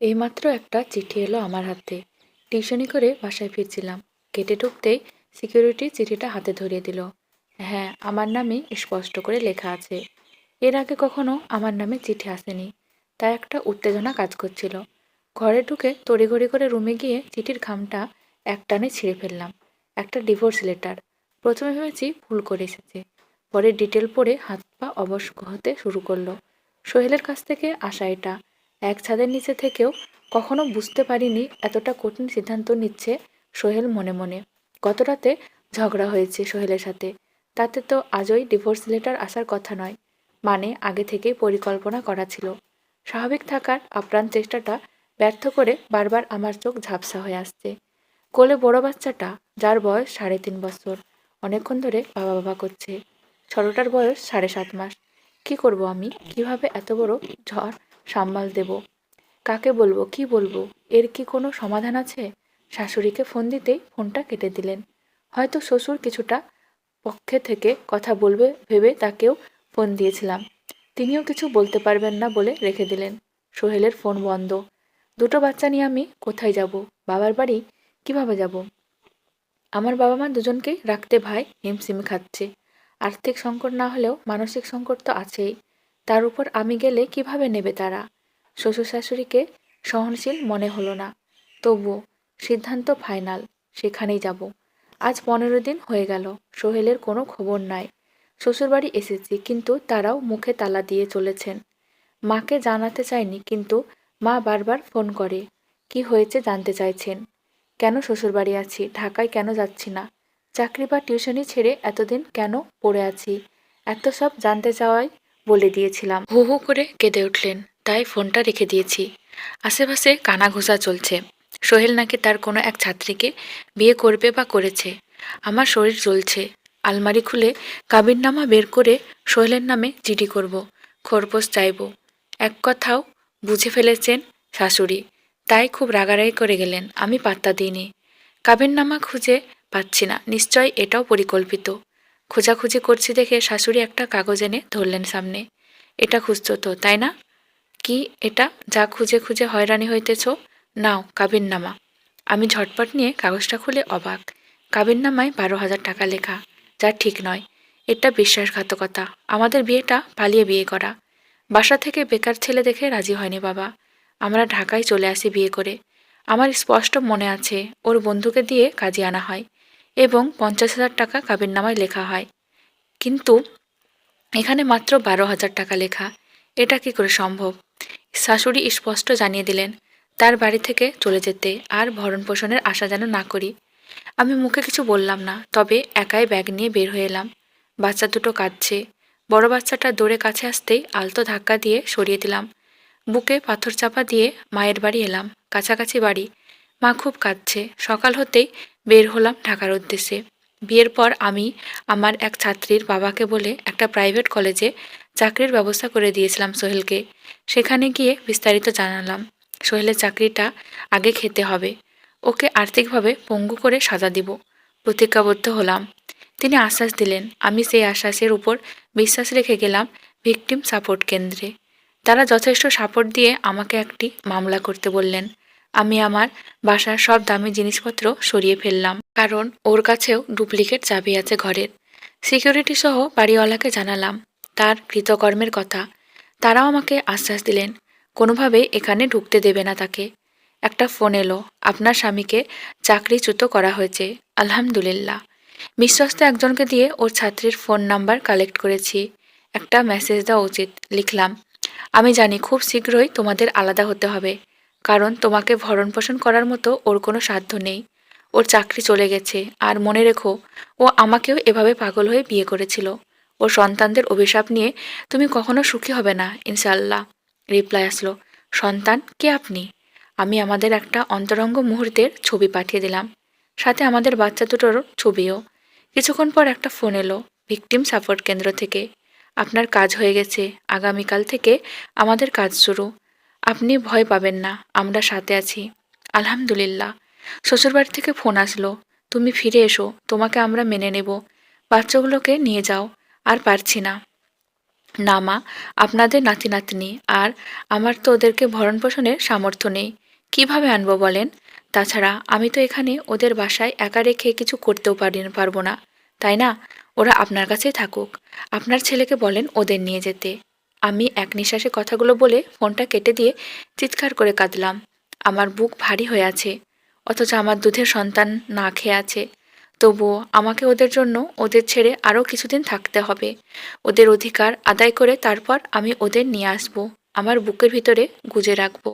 এইমাত্র একটা চিঠি এলো আমার হাতে। টিউশনি করে বাসায় ফিরছিলাম। কেটে ঢুকতেই সিকিউরিটি চিঠিটা হাতে ধরিয়ে দিল। হ্যাঁ আমার নামে স্পষ্ট করে লেখা আছে। এর আগে কখনো আমার নামে চিঠি আসেনি। তাই একটা উত্তেজনা কাজ করছিল। ঘরে ঢুকে তড়িঘড়ি করে রুমে গিয়ে চিঠির খামটা একটানে ছিঁড়ে ফেললাম। একটা ডিভোর্স লেটার। প্রথমে ভেবেছি ভুল করে এসেছে। পরে ডিটেল পড়ে হাত পা অবশ হতে শুরু করল। সোহেলের কাছ থেকে আসা এটা। এক ছাদের নিচে থেকেও কখনো বুঝতে পারিনি এতটা কঠিন সিদ্ধান্ত নিচ্ছে সোহেল মনে মনে। গত রাতে ঝগড়া হয়েছে সোহেলের সাথে। তাতে তো আজই ডিভোর্স লেটার আসার কথা নয় মানে আগে থেকেই পরিকল্পনা করা ছিল। স্বাভাবিক থাকার আপ্রাণ চেষ্টাটা ব্যর্থ করে বারবার আমার চোখ ঝাপসা হয়ে আসছে। কোলে বড় বাচ্চাটা, যার বয়স সাড়ে তিন বছর, অনেকক্ষণ ধরে বাবা বাবা করছে। ছোটটার বয়স সাড়ে সাত মাস। কি করব আমি? কীভাবে এত বড় ঝড় সামাল দেব। কাকে বলব, কি বলব, এর কি কোনো সমাধান আছে? শাশুড়িকে ফোন দিতেই ফোনটা কেটে দিলেন। হয়তো শ্বশুর কিছুটা পক্ষে থেকে কথা বলবে ভেবে তাকেও ফোন দিয়েছিলাম। তিনিও কিছু বলতে পারবেন না বলে রেখে দিলেন। সোহেলের ফোন বন্ধ। দুটো বাচ্চা নিয়ে আমি কোথায় যাব? বাবার বাড়ি? কীভাবে যাব? আমার বাবা মা দুজনকেই রাখতে ভাই হিমশিম খাচ্ছে। আর্থিক সংকট না হলেও মানসিক সংকট তো আছেই। তার উপর আমি গেলে কীভাবে নেবে তারা? শ্বশুর শাশুড়িকে সহনশীল মনে হলো না। তবুও সিদ্ধান্ত ফাইনাল, সেখানেই যাব। আজ পনেরো দিন হয়ে গেল, সোহেলের কোনো খবর নাই। শ্বশুরবাড়ি এসেছি, কিন্তু তারাও মুখে তালা দিয়ে চলেছেন। মাকে জানাতে চাইনি, কিন্তু মা বারবার ফোন করে, কি হয়েছে জানতে চাইছেন? কেন শ্বশুরবাড়ি আছি? ঢাকায় কেন যাচ্ছি না? চাকরি বা টিউশনি ছেড়ে এতদিন কেন পড়ে আছি? এত সব জানতে চাওয়াই বলে দিয়েছিলাম। হু হু করে কেঁদে উঠলেন। তাই ফোনটা রেখে দিয়েছি। আশেপাশে কানাঘুষা চলছে। সোহেল নাকি তার কোনো এক ছাত্রীকে বিয়ে করবে বা করেছে। আমার শরীর জ্বলছে। আলমারি খুলে কাবিননামা বের করে সোহেলের নামে জিডি করব। খরপোশ চাইব। এক কথাও বুঝে ফেলেছেন শাশুড়ি। তাই খুব রাগারাগি করে গেলেন। আমি পাত্তা দিইনি। কাবিননামা খুঁজে পাচ্ছি না। নিশ্চয় এটাও পরিকল্পিত। খোঁজাখুঁজি করছি দেখে শাশুড়ি একটা কাগজ এনে ধরলেন সামনে। এটা খুঁজছো তো, তাই না? কি এটা? যা খুঁজে খুঁজে হয়রানি হইতেছ? নাও, কাবিননামা। আমি ঝটপট নিয়ে কাগজটা খুলে অবাক। কাবিননামায় বারো হাজার টাকা লেখা, যা ঠিক নয়। এটা বিশ্বাসঘাতকতা। আমাদের বিয়েটা পালিয়ে বিয়ে করা। বাসা থেকে বেকার ছেলে দেখে রাজি হয়নি বাবা। আমরা ঢাকায় চলে আসি বিয়ে করে। আমার স্পষ্ট মনে আছে, ওর বন্ধুকে দিয়ে কাজে আনা হয়। এবং পঞ্চাশ হাজার টাকা কাবিননামায় লেখা হয়। কিন্তু এখানে মাত্র বারো হাজার টাকা লেখা। এটা কি করে সম্ভব? শাশুড়ি স্পষ্ট জানিয়ে দিলেন, তার বাড়ি থেকে চলে যেতে আর ভরণ পোষণের আশা যেন না করি। আমি মুখে কিছু বললাম না, তবে একাই ব্যাগ নিয়ে বের হয়ে এলাম। বাচ্চা দুটো কাঁদছে। বড় বাচ্চাটা দৌড়ে কাছে আসতেই আলতো ধাক্কা দিয়ে সরিয়ে দিলাম। বুকে পাথর চাপা দিয়ে মায়ের বাড়ি এলাম। কাছাকাছি বাড়ি। মা খুব কাঁদছে। সকাল হতেই বের হলাম ঢাকার উদ্দেশ্যে। বিয়ের পর আমি আমার এক ছাত্রীর বাবাকে বলে একটা প্রাইভেট কলেজে চাকরির ব্যবস্থা করে দিয়েছিলাম সোহেলকে। সেখানে গিয়ে বিস্তারিত জানালাম, সোহেলের চাকরিটা আগে খেতে হবে। ওকে আর্থিকভাবে পঙ্গু করে সাজা দিব। প্রতিজ্ঞাবদ্ধ হলাম। তিনি আশ্বাস দিলেন, আমি সেই আশ্বাসের উপর বিশ্বাস রেখে গেলাম ভিকটিম সাপোর্ট কেন্দ্রে। তারা যথেষ্ট সাপোর্ট দিয়ে আমাকে একটি মামলা করতে বললেন। আমি আমার বাসার সব দামি জিনিসপত্র সরিয়ে ফেললাম, কারণ ওর কাছেও ডুপ্লিকেট চাবি আছে ঘরের। সিকিউরিটি সহ বাড়িওয়ালাকে জানালাম, তার কৃতকর্মের কথা। তারাও আমাকে আশ্বাস দিলেন, কোনোভাবে এখানে ঢুকতে দেবে না তাকে। একটা ফোন এলো, আপনার স্বামীকে চাকরিচ্যুত করা হয়েছে, আলহামদুলিল্লাহ। বিশ্বস্ত একজনকে দিয়ে ওর ছাত্রীর ফোন নাম্বার কালেক্ট করেছি। একটা মেসেজ দেওয়া উচিত, লিখলাম, আমি জানি খুব শীঘ্রই তোমাদের আলাদা হতে হবে। কারণ তোমাকে ভরণ পোষণ করার মতো ওর কোনো সাধ্য নেই। ওর চাকরি চলে গেছে, আর মনে রেখো, ও আমাকেও এভাবে পাগল হয়ে বিয়ে করেছিল। ওর সন্তানদের অভিশাপ নিয়ে তুমি কখনো সুখী হবে না ইনশাল্লাহ রিপ্লাই আসলো। সন্তান, কে আপনি? আমি আমাদের একটা অন্তরঙ্গ মুহূর্তের ছবি পাঠিয়ে দিলাম। সাথে আমাদের বাচ্চা দুটোর ছবিও। কিছুক্ষণ পর একটা ফোন এলো, ভিকটিম সাপোর্ট কেন্দ্র থেকে। আপনার কাজ হয়ে গেছে, আগামীকাল থেকে আমাদের কাজ শুরু। আপনি ভয় পাবেন না, আমরা সাথে আছি। আলহামদুলিল্লাহ। শ্বশুরবাড়ি থেকে ফোন আসলো, তুমি ফিরে এসো, তোমাকে আমরা মেনে নেব। বাচ্চাগুলোকে নিয়ে যাও, আর পারছি না। না মা, আপনাদের নাতি নাতনি আর আমার তো ওদেরকে ভরণ পোষণের সামর্থ্য নেই। কীভাবে আনব বলেন? তাছাড়া আমি তো এখানে ওদের বাসায় একা রেখে কিছু করতেও পারি, পারব না। তাই না? ওরা আপনার কাছেই থাকুক। আপনার ছেলেকে বলেন ওদের নিয়ে যেতে। আমি এক নিঃশ্বাসে কথাগুলো বলে ফোনটা কেটে দিয়ে চিৎকার করে কাঁদলাম। আমার বুক ভারী হয়ে আছে, অথচ আমার দুধের সন্তান না খেয়ে আছে। তবুও আমাকে ওদের জন্য ওদের ছেড়ে আরও কিছুদিন থাকতে হবে। ওদের অধিকার আদায় করে তারপর আমি ওদের নিয়ে আসব। আমার বুকের ভিতরে গুজে রাখব।